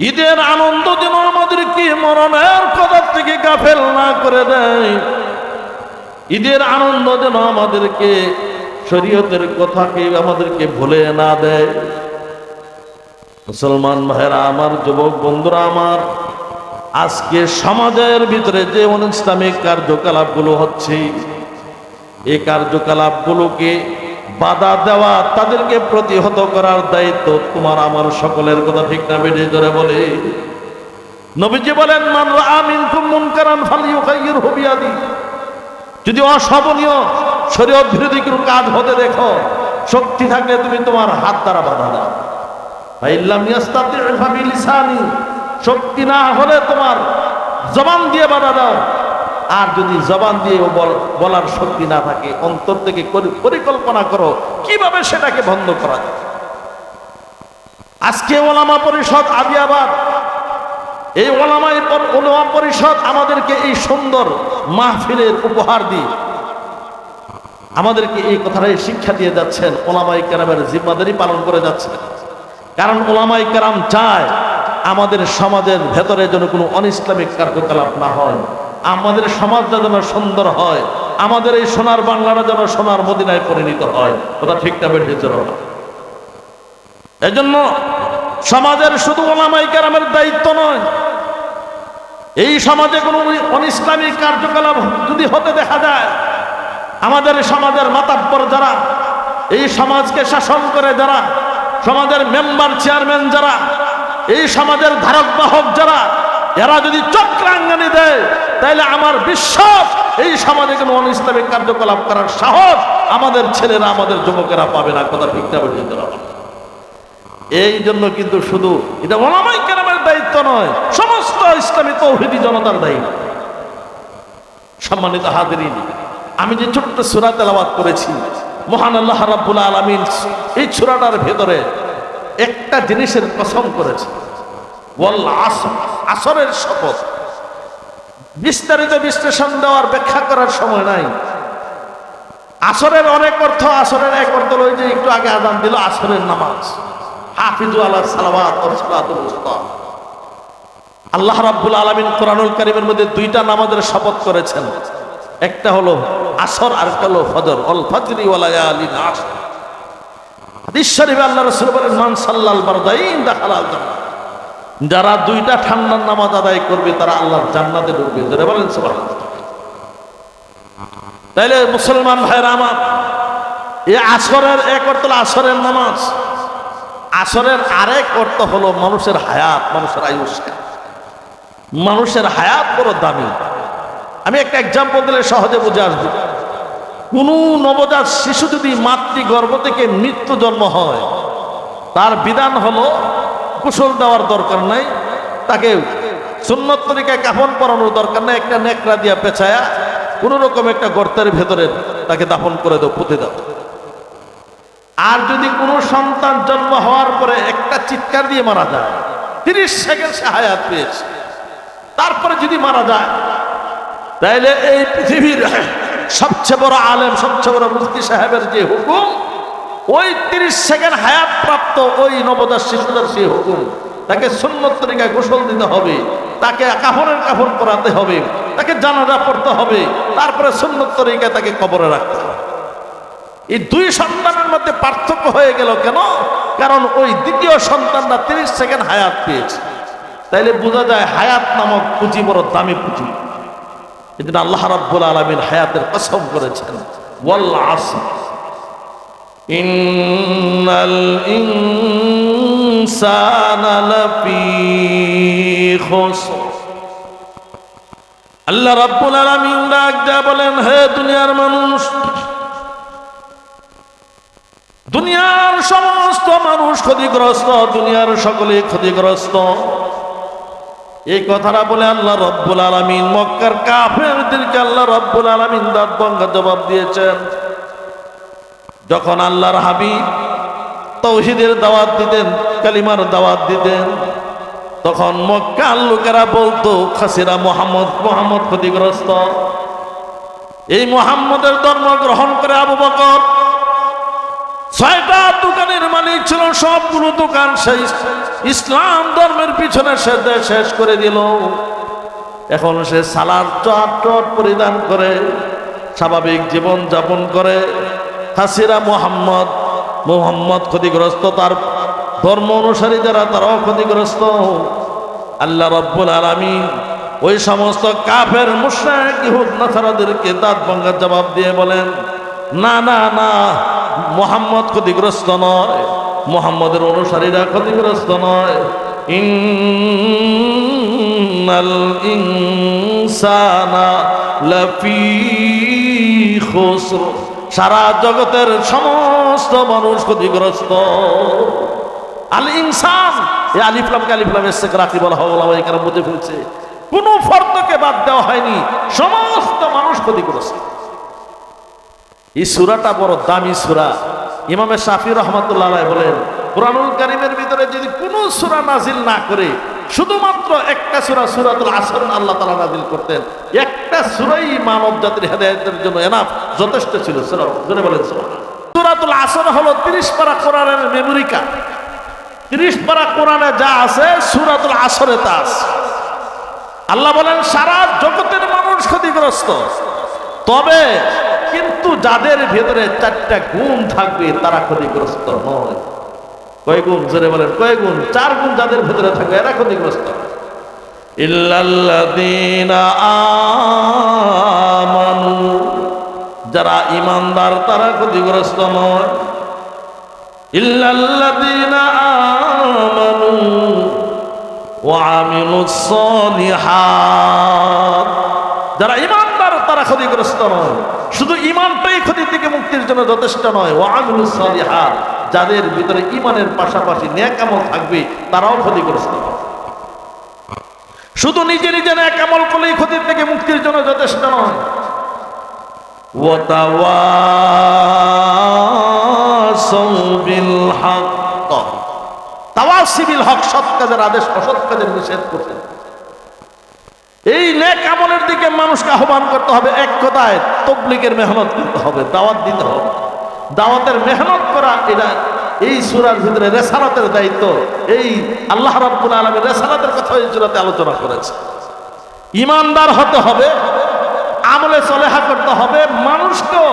ঈদের আনন্দ যেন আমাদেরকে মরণের কদর থেকে গাফেল না করে দেয়? ঈদের আনন্দ যেন আমাদেরকে শরীয়তের কথাকে আমাদেরকে ভুলে না দেয়? মুসলমান ভাইরা আমার যুবক বন্ধুরা, আমার আজকে সমাজের ভিতরে যে ইসলামিক কার্যকলাপগুলো হচ্ছে, এই কার্যকলাপগুলোকে বাধা দেওয়া, তাদেরকে প্রতিহত করার দায়িত্ব, তোমার আমার সকলের কথা ঠিক না বেড়ে ধরে বলে। নবীজি বলেন যদি অশোভনীয় শরীর বিরোধী কোনো কাজ হতে দেখো, শক্তি থাকলে তুমি তোমার হাত দ্বারা বাধা দাও। শক্তি না হলে তোমার জবান দিয়ে বাধা দাও। আর যদি জবান দিয়ে বলার শক্তি না থাকে, অন্তর থেকে পরিকল্পনা করো, কীভাবে সেটাকে বন্ধ করা যায়? আজকে ওলামা পরিষদ আবিয়াবাদ এই ওলামাই ওলামা পরিষদ আমাদেরকে এই সুন্দর মাহফিলের উপহার দিয়ে আমাদেরকে এই কথাটাই শিক্ষা দিয়ে যাচ্ছেন ওলামাই কেরামের জিম্মাদারি পালন করে যাচ্ছেন। কারণ ওলামাই কেরাম চায় আমাদের সমাজের ভেতরে যেন কোনো অনিসলামিক কার্যকলাপ না হয়। আমাদের সমাজটা যেন সুন্দর হয়, আমাদের এই সোনার বাংলাটা যেন সোনার মদিনায় পরিণত হয়। ওটা ঠিকটা বেরিয়ে চলো না। এজন্য সমাজের শুধু ওলামাই কেরামের দায়িত্ব নয়, এই সমাজে কোনো অনিসলামিক কার্যকলাপ যদি হতে দেখা যায়, আমাদের সমাজের মাতাব্বর যারা, এই সমাজকে শাসন করে যারা, সমাজের মেম্বার, চেয়ারম্যান যারা, এই সমাজের ধারক বাহক যারা, এরা যদি চক্রাঙ্গানি দেয় তাহলে আমার বিশ্বাস এই সমাজে কোনো অনিসলামিক কার্যকলাপ করার সাহস আমাদের ছেলেরা, আমাদের যুবকেরা পাবে না। কথা ঠিক না বলে এই জন্য কিন্তু শুধু এটা ওলামাই কেরামের দায়িত্ব নয়, সমস্ত ইসলামী তৌহিদি জনতার দায়িত্ব। সম্মানিত হাজিরিন, আমি যে ছোট্ট সুরা তেলাবাদ করেছি, মহান আল্লাহ রাব্বুল আলামিন এই সুরাটার ভেতরে একটা জিনিসের কসম করেছে ওয়াল আসর, আসরের শপথ। বিস্তারিত বিশ্লেষণ দেওয়ার ব্যাখ্যা করার সময় নাই। আসরের অনেক অর্থ, আসরের এক অর্থ ওই একটু আগে আদান দিল, আসরের নামাজ। হাফিজু আল্লাহ উস্তা। আল্লাহ রাব্বুল আলামিন কোরআনুল কারীমের মধ্যে দুইটা নামাজের শপথ করেছেন। একটা হলো আসর আর একটা হলো ফজর। অল ফজরি ওয়া লায়ালিন আশর হাদিস শরীফে আল্লাহ রাসূল বলেন, মান সাল্লাল বারদাইন দাখালাল জান্নাহ। যারা দুইটা ঠান্ডার নামাজ আদায় করবে, তারা আল্লাহর জান্নাতে ঢুকবে। ধরে বলেন তাইলে মুসলমান ভাইরা আমার, এই আসরের এক অর্থ হলো আসরের নামাজ। আসরের আরেক অর্থ হলো মানুষের হায়াত, মানুষের আয়ুষ্কাল মানুষের হায়াত বড় দামি। আমি একটা এক্সাম্পল দিলে সহজে বুঝে আসব। কোন নবজাত শিশু যদি মাতৃ গর্ভ থেকে মৃত্যু জন্ম হয়, তার বিধান হলো কুশল দেওয়ার দরকার নাই। তাকে সুন্নত তরিকায় কাফন পরানোর দরকার নাই। একটা নেকড়া দিয়া পেছায়া কোন রকম একটা গর্তের ভেতরে তাকে দাফন করে দাও, পুঁতে দাও। আর যদি কোনো সন্তান জন্ম হওয়ার পরে একটা চিৎকার দিয়ে মারা যায়, তিরিশ সেকেন্ড সে হায়াত পেয়েছে। তারপরে যদি মারা যায়, তাইলে এই পৃথিবীর সবচেয়ে বড় আলেম, সবচেয়ে বড় মুফতি সাহেবের যে হুকুম ওই তিরিশ সেকেন্ড হায়াত প্রাপ্ত ওই নবদাস শিশুদের সেই হুকুম। তাকে সুন্নত তরিকায় গোসল দিতে হবে, তাকে কাপড়ের কাপড় পরাতে হবে, তাকে জানাজা পড়তে হবে, তারপরে সুন্নত তরিকায় তাকে কবরে রাখতে হবে। এই দুই সন্তানের মধ্যে পার্থক্য হয়ে গেল কেন? কারণ ওই দ্বিতীয় সন্তানরা তিরিশ সেকেন্ড হায়াত পেয়েছে। তাইলে বোঝা যায় হায়াত নামক পুঁজি বড় দামি পুঁজি। জন্য আল্লাহ রাব্বুল আলমিন হায়াতের কসম করেছেন, ওয়াল আসর ইন্নাল ইনসানা লাফি খুসর আল্লাহ রাব্বুল আলামিন ডাক দেয়া বলেন, হে দুনিয়ার মানুষ, দুনিয়ার সমস্ত মানুষ ক্ষতিগ্রস্ত, দুনিয়ার সকলে ক্ষতিগ্রস্ত। এই কথাটা বলে আল্লাহ রব্বুল আলমিন, মক্কার কাফেরদেরকে আল্লাহ রব্বুল আলমিন দাঁত জবাব দিয়েছেন। যখন আল্লাহর হাবিব তৌহিদের দাওয়াত দিতেন, কালিমার দাওয়াত দিতেন, তখন মক্কার লোকেরা বলতো, খাসিরা মোহাম্মদ মোহাম্মদ ক্ষতিগ্রস্ত। এই মোহাম্মদের ধর্ম গ্রহণ করে আবু বকর। ছয়টা দোকানের মালিক ছিল, সবগুলো দোকান সেই ইসলাম ধর্মের পিছনে সে শেষ করে দিল। এখন সে সালার চট চট পরিধান করে, স্বাভাবিক জীবন যাপন করে। হাসিরা মোহাম্মদ মোহাম্মদ ক্ষতিগ্রস্ত, তার ধর্ম অনুসারী যারা, তারাও ক্ষতিগ্রস্ত। আল্লাহ রব্বুল আলমী ওই সমস্ত কাফের নাসারাদেরকে দাঁত ভাঙ্গার জবাব দিয়ে বলেন, না না না, মোহাম্মদ ক্ষতিগ্রস্ত নয়, মোহাম্মদের অনুসারীরা ক্ষতিগ্রস্ত নয়। ইন্নাল ইনসানা লাফি সারা জগতের সমস্ত মানুষ ক্ষতিগ্রস্ত। আল ইনসান, এই আলিফলামকে আলিফলামের শেখ রাখি বলা হওয়া এখানে বুঝে ফেলছে। কোনো ফর্দকে বাদ দেওয়া হয়নি, সমস্ত মানুষ ক্ষতিগ্রস্ত। এই সুরাটা বড় দামি সুরা। ইমামে শাফি রহমতুল্লাহ বলেন, কোরআনুল কারিমের ভিতরে যদি কোনো সুরা নাজিল না করে শুধুমাত্র একটা সুরা, সুরাতুল আসর আল্লাহ তালা নাজিল করতেন। একটা সুরাই মানব জাতির হেদায়তের জন্য এনাফ যথেষ্ট ছিল, সুরা বলেন সুরাতুল আসর হলো তিরিশ পারা কোরআনের মেমোরিকা তিরিশ পারা কোরআনে যা আছে, সুরাতুল আসরে তা আছে। আল্লাহ বলেন, সারা জগতের মানুষ ক্ষতিগ্রস্ত। তবে কিন্তু যাদের ভেতরে চারটা গুণ থাকবে, তারা ক্ষতিগ্রস্ত নয়। কয় জোরে বলেন, কয় চার গুণ যাদের ভেতরে থাকে এরা ক্ষতিগ্রস্ত আমানু, যারা ইমানদার তারা ক্ষতিগ্রস্ত যারা ইমানদার তারা ক্ষতিগ্রস্ত নয়। শুধু ইমানটাই ক্ষতি থেকে মুক্তির জন্য যথেষ্ট নয় ওয়ামিনুসলিহাত যাদের ভিতরে ইমানের পাশাপাশি ন্যাকামল থাকবে, তারাও ক্ষতিগ্রস্ত নয় শুধু নিজে নিজে ন্যাকামল করলেই ক্ষতির থেকে মুক্তির জন্য যথেষ্ট নয়। তাওয়াসিবিল হক সৎ কাজের আদেশ, অসৎ কাজের নিষেধ করতেন এই নেক আমলের দিকে মানুষকে আহ্বান করতে হবে, এক কথায় তবলিগের মেহনত করতে হবে, দাওয়াত দিতে হবে। দাওয়াতের মেহনত করা, এটা এই সুরার ভিতরে রেসালাতের দায়িত্ব। এই আল্লাহ রাব্বুল আলমের রেসালাতের কথা এই সুরাতে আলোচনা করেছে। ইমানদার হতে হবে, আমলে চলেহা করতে হবে, মানুষকেও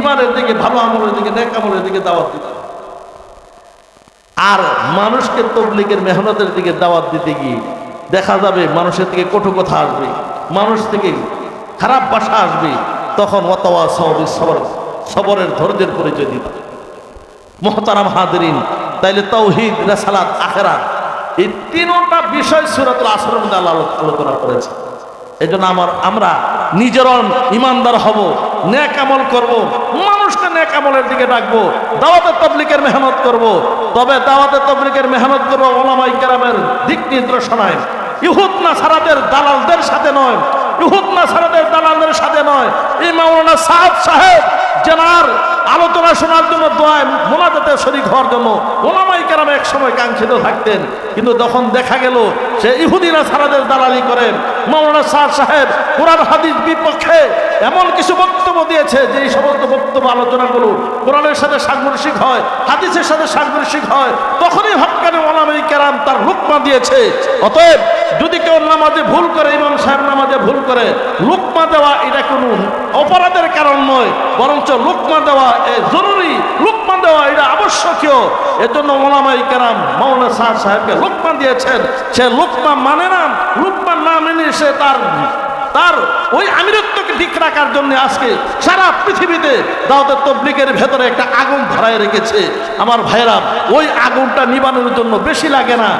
ইমানের দিকে, ভালো আমলের দিকে, নেক আমলের দিকে দাওয়াত দিতে আর মানুষকে তবলিগের মেহনতের দিকে দাওয়াত দিতে গিয়ে দেখা যাবে মানুষের থেকে কটু কথা আসবে, মানুষ থেকে খারাপ বাসা আসবে, তখন অতওয়া সবই সবর সবরের ধৈর্যের পরিচয় দিতে মহতারাম হাদরিন তাইলে তৌহিদ, রেসালাত, আখেরাত, এই তিনটা বিষয় সুরাতুল আসরের আলোচনা করেছে। এই জন্য আমার আমরা নিজের ইমানদার হব ন্যাক আমল করব, মানুষকে ন্যাক আমলের দিকে ডাকবো দাওয়াতের তবলিকের মেহনত করব। তবে দাওয়াতের তবলিকের মেহনত করব ওলামাই কেরামের দিক নির্দেশনায়। ইহুদ না সারাদের দালালদের সাথে নয়। ইহুদ না সারাদের দালালদের সাথে নয়। এই মাওলানা সাহেব সাহেব জেনার আলোচনা শোনার জন্য দোয়ায় মোনাজাতে শরিক হওয়ার জন্য ওলামাই কেরাম এক সময় কাঙ্ক্ষিত থাকতেন। কিন্তু তখন দেখা গেল সে ইহুদিরা সারাদের দালালি করেন মৌলানা সাহ সাহেব কোরআন, হাদিস বিপক্ষে এমন কিছু বক্তব্য দিয়েছে যে সমস্ত বক্তব্য, আলোচনাগুলো কোরআনের সাথে সাংঘর্ষিক হয়, হাদিসের সাথে সাংঘর্ষিক হয়, তখনই হকানে ওলামাই কেরাম তার লুকমা দিয়েছে। অতএব যদি কেউ নামাজে ভুল করে, ইমাম সাহেব নামাজে ভুল করে, লুকমা দেওয়া এটা কোনো অপরাধের কারণ নয়, বরঞ্চ লুকমা দেওয়া জরুরি লুকমা দেওয়া, এটা আবশ্যকীয়। এজন্য ওলামাই কেরাম সাহেবকে লুকমা দিয়েছেন। সে মানে না লুকমা না মেনে সে তার তার ওই আমিরত্বকে ঠিক রাখার জন্য আজকে সারা পৃথিবীতে দাওয়াতের তবলিকের ভেতরে একটা আগুন ধরায় রেখেছে। আমার ভাইরা ওই আগুনটা নিবানোর জন্য বেশি লাগে না।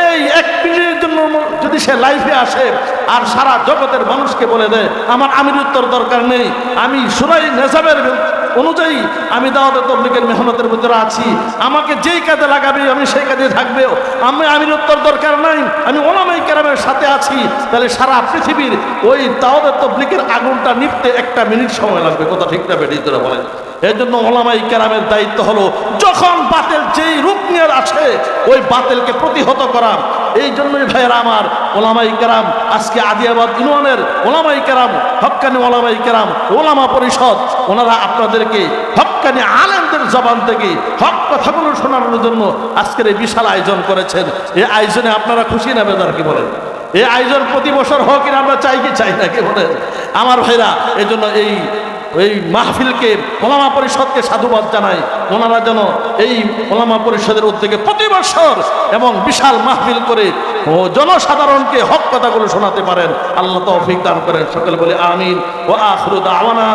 এই এক মিনিটের জন্য যদি সে লাইফে আসে আর সারা জগতের মানুষকে বলে দেয়, আমার আমিরত্বর দরকার নেই, আমি সুরাই নেজামের অনুযায়ী আমি দাওয়াতের তবলিকের মেহনতের ভিতরে আছি। আমাকে যেই কাজে লাগাবে, আমি সেই কাজে থাকবে আমি আমিরত্বর দরকার নাই, আমি ওলামাই কেরামের সাথে আছি। তাহলে সারা পৃথিবীর ওই দাওয়াতের তবলিকের আগুনটা নিপতে একটা মিনিট সময় লাগবে। কথা ঠিক না বেরিয়ে তোরা বলেন। এর জন্য ওলামাই কেরামের দায়িত্ব হলো, যখন বাতিল যেই রূপ নিয়ে আসে ওই বাতিলকে প্রতিহত করা। এই জন্যই ভাইয়েরা আমার ওলামাই কেরাম, আজকে আদিয়াবাদ ইউনিয়নের ওলামাই কেরাম হক্কানি ওলামাই কেরাম, ওলামা পরিষদ, ওনারা আপনাদেরকে হক্কানি আলেমদের জবান থেকে হক কথাগুলো শোনানোর জন্য আজকের এই বিশাল আয়োজন করেছেন। এই আয়োজনে আপনারা খুশি না বেদার কি বলেন? এই আয়োজন প্রতি বছর হোক আমরা চাই কি চাই না, কি বলেন? আমার ভাইরা এই জন্য এই এই মাহফিলকে ওলামা পরিষদকে সাধুবাদ জানাই। ওনারা যেন এই ওলামা পরিষদের উদ্যোগে প্রতি বছর এবং বিশাল মাহফিল করে ও জনসাধারণকে হক কথাগুলো শোনাতে পারেন। আল্লাহ তৌফিক দান করেন। সকলে বলে আমিন। ও আখরুদ আওয়ানা